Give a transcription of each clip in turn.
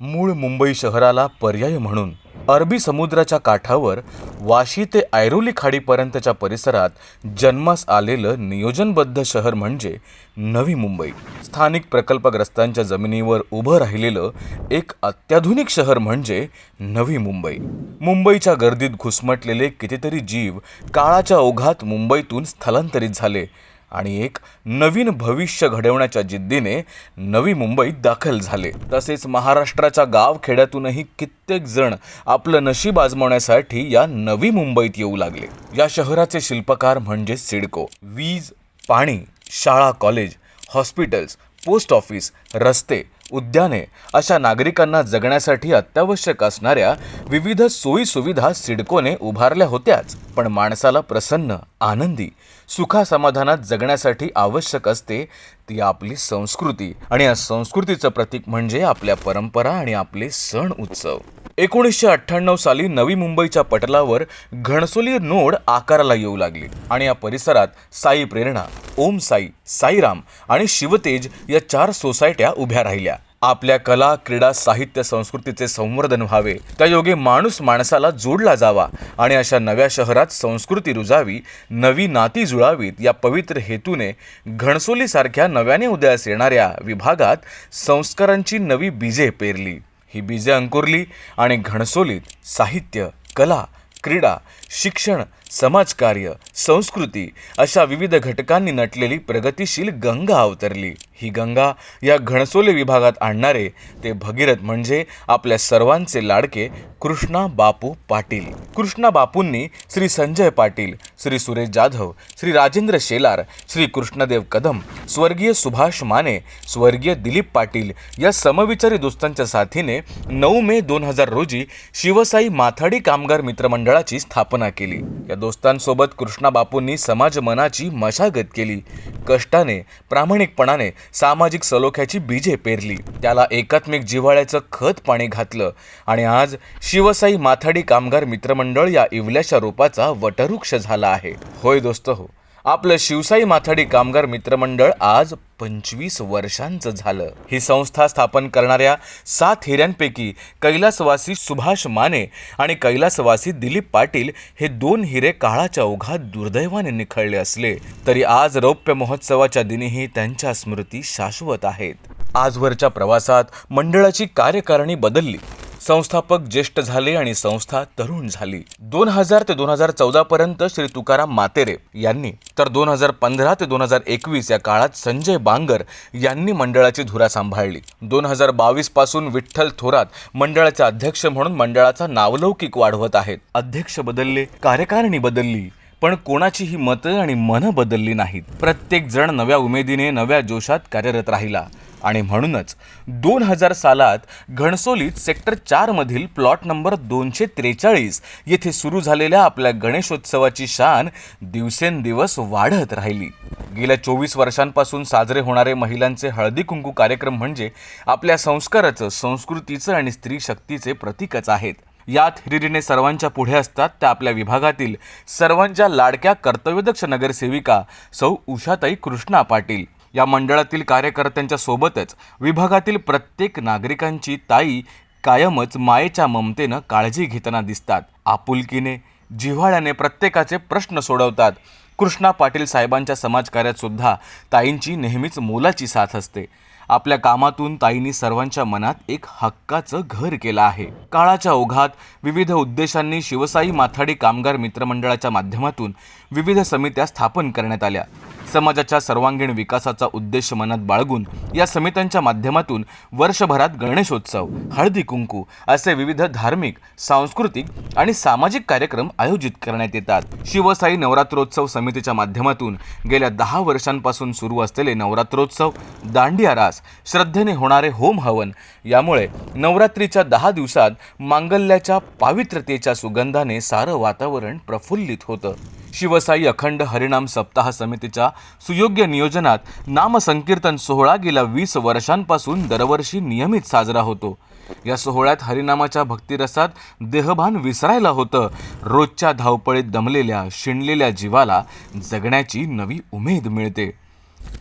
मूळ मुंबई शहराला पर्याय म्हणून. अरबी समुद्राच्या काठावर वाशी ते ऐरोली खाडीपर्यंतच्या परिसरात जन्मास आलेलं नियोजनबद्ध शहर म्हणजे नवी मुंबई. स्थानिक प्रकल्पग्रस्तांच्या जमिनीवर उभं राहिलेलं एक अत्याधुनिक शहर म्हणजे नवी मुंबई. मुंबईच्या गर्दीत घुसमटलेले कितीतरी जीव काळाच्या ओघात मुंबईतून स्थलांतरित झाले. आणि एक नवीन भविष्य घडवण्याच्या जिद्दीने नवी मुंबईत दाखल झाले. तसेच महाराष्ट्राच्या गावखेड्यातूनही कित्येक जण आपलं नशीब आजमावण्यासाठी या नवी मुंबईत येऊ लागले. या शहराचे शिल्पकार म्हणजे सिडको. वीज पाणी शाळा कॉलेज हॉस्पिटल्स पोस्ट ऑफिस रस्ते उद्याने अशा नागरिकांना जगण्यासाठी अत्यावश्यक असणाऱ्या विविध सोयीसुविधा सिडकोने उभारल्या होत्याच. पण माणसाला प्रसन्न आनंदी सुखासमाधानात जगण्यासाठी आवश्यक असते ती आपली संस्कृती. आणि या संस्कृतीचं प्रतीक म्हणजे आपल्या परंपरा आणि आपले सण उत्सव. एकोणीसशे अठ्ठ्याण्णव साली नवी मुंबईच्या पटलावर घणसोली नोड आकाराला येऊ लागली. आणि या परिसरात साई प्रेरणा ओम साई साईराम आणि शिवतेज या चार सोसायट्या उभ्या राहिल्या. आपल्या कला क्रीडा साहित्य संस्कृतीचे संवर्धन व्हावे. त्या योगे माणूस माणसाला जोडला जावा आणि अशा नव्या शहरात संस्कृती रुजावी नवी नाती जुळावीत या पवित्र हेतूने घणसोलीसारख्या नव्याने उदयास येणाऱ्या विभागात संस्कारांची नवी बीजे पेरली. ही बीजे अंकुरली आणि घणसोलीत साहित्य कला क्रीडा शिक्षण समाजकार्य संस्कृती अशा विविध घटकांनी नटलेली प्रगतिशील गंगा अवतरली. ही गंगा या घणसोले विभागात आणणारे ते भगीरथ म्हणजे आपल्या सर्वांचे लाडके कृष्णा बापू पाटील. कृष्णा बापूंनी श्री संजय पाटील श्री सुरेश जाधव श्री राजेंद्र शेलार श्री कृष्णदेव कदम स्वर्गीय सुभाष माने स्वर्गीय दिलीप पाटील या समविचारी दोस्तांच्या साथीने नऊ मे दोन हजार रोजी शिवसाई माथाडी कामगार मित्रमंडळाची स्थापना केली. या दोस्तांसोबत कृष्णा बापूंनी समाज मनाची मशागत केली. कष्टाने प्रामाणिकपणाने सामाजिक सलोख्याची बीजे पेरली. त्याला एकात्मिक जिव्हाळ्याचं खत पाणी घातलं आणि आज शिवसाई माथाडी कामगार मित्रमंडळ या इवल्याशा रूपाचा वटवृक्ष झाला आहे. होय दोस्त हो. आपलं शिवसाई माथाडी कामगार मित्रमंडळ आज पंचवीस वर्षांचं झालं. ही संस्था स्थापन करणाऱ्या सात हिऱ्यांपैकी कैलासवासी सुभाष माने आणि कैलासवासी दिलीप पाटील हे दोन हिरे काळाच्या ओघात दुर्दैवाने निखळले असले तरी आज रौप्य महोत्सवाच्या दिनीही त्यांच्या स्मृती शाश्वत आहेत. आजवरच्या प्रवासात मंडळाची कार्यकारिणी बदलली. संस्थापक ज्येष्ठ झाले आणि संस्था तरुण झाली. दोन हजार ते दोन हजार चौदा पर्यंत श्री तुकाराम मातेरे यांनी तर दोन हजार पंधरा ते दोन हजार एकवीस या काळात संजय बांगर यांनी मंडळाची धुरा सांभाळली. दोन हजार बावीसपासून विठ्ठल थोरात मंडळाचे अध्यक्ष म्हणून मंडळाचा नावलौकिक वाढवत आहेत. अध्यक्ष बदलले कार्यकारिणी बदलली पण कोणाचीही मतं आणि मनं बदलली नाहीत. प्रत्येक जण नव्या उमेदीने नव्या जोशात कार्यरत राहिला. आणि म्हणूनच दोन हजार सालात घणसोलीत सेक्टर चारमधील प्लॉट नंबर दोनशे त्रेचाळीस येथे सुरू झालेल्या आपल्या गणेशोत्सवाची शान दिवसेंदिवस वाढत राहिली. गेल्या चोवीस वर्षांपासून साजरे होणारे महिलांचे हळदी कुंकू कार्यक्रम म्हणजे आपल्या संस्काराचं संस्कृतीचं आणि स्त्री शक्तीचे प्रतीकच आहेत. यात हिरिरीने सर्वांच्या पुढे असतात त्या आपल्या विभागातील सर्वांच्या लाडक्या कर्तव्यदक्ष नगरसेविका सौ उषाताई कृष्णा पाटील. या मंडळातील कार्यकर्त्यांच्या सोबतच विभागातील प्रत्येक नागरिकांची ताई कायमच मायेच्या ममतेनं काळजी घेताना दिसतात. आपुलकीने जिव्हाळ्याने प्रत्येकाचे प्रश्न सोडवतात. कृष्णा पाटील साहेबांच्या समाजकार्यात सुद्धा ताईंची नेहमीच मोलाची साथ असते. आपल्या कामातून ताईंनी सर्वांच्या मनात एक हक्काचं घर केलं आहे. काळाच्या ओघात विविध उद्देशांनी शिवसाई माथाडी कामगार मित्रमंडळाच्या माध्यमातून विविध समित्या स्थापन करण्यात आल्या. समाजाच्या सर्वांगीण विकासाचा उद्देश मनात बाळगून या समित्यांच्या माध्यमातून वर्षभरात गणेशोत्सव हळदी कुंकू असे विविध धार्मिक सांस्कृतिक आणि सामाजिक कार्यक्रम आयोजित करण्यात येतात. शिवसाई नवरात्रोत्सव समितीच्या माध्यमातून गेल्या दहा वर्षांपासून सुरू असलेले नवरात्रोत्सव दांडिया रास श्रद्धेने होणारे होम हवन यामुळे नवरात्रीच्या दहा दिवसात मांगल्याच्या पावित्र्यतेच्या सुगंधाने सारं वातावरण प्रफुल्लित होतं. शिवसाई अखंड हरिनाम सप्ताह समितीच्या सुयोग्य नियोजनात नामसंकीर्तन सोहळा गेल्या वीस वर्षांपासून दरवर्षी नियमित साजरा होतो. या सोहळ्यात हरिनामाच्या भक्तिरसात देहभान विसरायला होतं. रोजच्या धावपळीत दमलेल्या शिणलेल्या जीवाला जगण्याची नवी उमेद मिळते.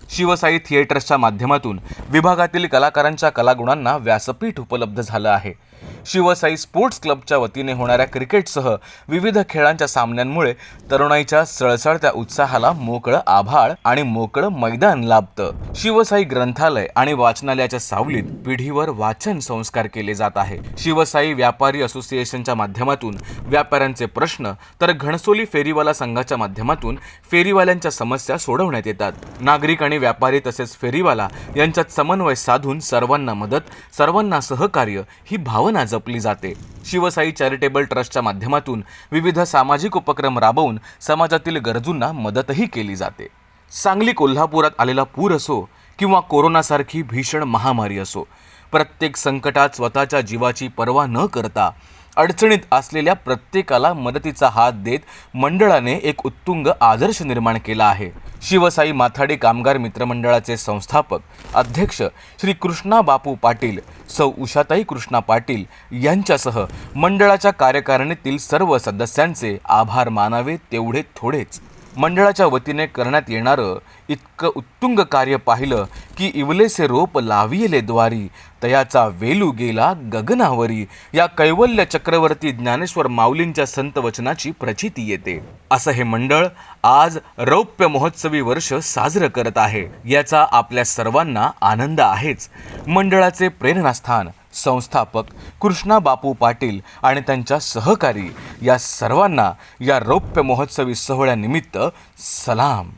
शिवसाई थिएटर्सच्या माध्यमातून विभागातील कलाकारांच्या कलागुणांना व्यासपीठ उपलब्ध झालं आहे. शिवसाई स्पोर्ट्स क्लबच्या वतीने होणाऱ्या क्रिकेटसह विविध खेळांच्या सामन्यांमुळे तरुणाईच्या सळसळत्या उत्साहाला मोकळं आभाळ आणि मोकळं मैदान लाभतं. शिवसाई ग्रंथालय आणि वाचनालयाच्या सावलीत पिढीवर वाचन संस्कार केले जात आहे. शिवसाई व्यापारी असोसिएशनच्या माध्यमातून व्यापाऱ्यांचे प्रश्न तर घणसोली फेरीवाला संघाच्या माध्यमातून फेरीवाल्यांच्या समस्या सोडवण्यात येतात. नागरिक आणि व्यापारी तसेच फेरीवाला यांच्यात समन्वय साधून सर्वांना मदत सर्वांना सहकार्य ही भावना जपली जाते. शिवसाई चॅरिटेबल ट्रस्टच्या माध्यमातून विविध सामाजिक उपक्रम राबवून समाजातील गरजूंना मदतही केली जाते. सांगली कोल्हापुरात आलेला पूर असो किंवा कोरोनासारखी भीषण महामारी असो प्रत्येक संकटात स्वतःच्या जीवाची पर्वा न करता अडचणीत असलेल्या प्रत्येकाला मदतीचा हात देत मंडळाने एक उत्तुंग आदर्श निर्माण केला आहे. शिवसाई माथाडी कामगार मित्रमंडळाचे संस्थापक अध्यक्ष श्री कृष्णा बापू पाटील सौ उषाताई कृष्णा पाटील यांच्यासह मंडळाच्या कार्यकारिणीतील सर्व सदस्यांचे आभार मानावे तेवढे थोडेच. मंडळाच्या वतीने करण्यात येणारं इतकं उत्तुंग कार्य पाहिलं की इवलेसे रोप लाविले द्वारी तयाचा वेलू गेला गगनावरी. या कैवल्य चक्रवर्ती ज्ञानेश्वर माऊलींच्या संत वचनाची प्रचिती येते. असं हे मंडळ आज रौप्य महोत्सवी वर्ष साजरं करत आहे. याचा आपल्या सर्वांना आनंद आहेच. मंडळाचे प्रेरणास्थान संस्थापक कृष्णा बापू पाटील आणि त्यांच्या सहकारी या सर्वांना या रौप्य महोत्सवी सोहळ्यानिमित्त सलाम.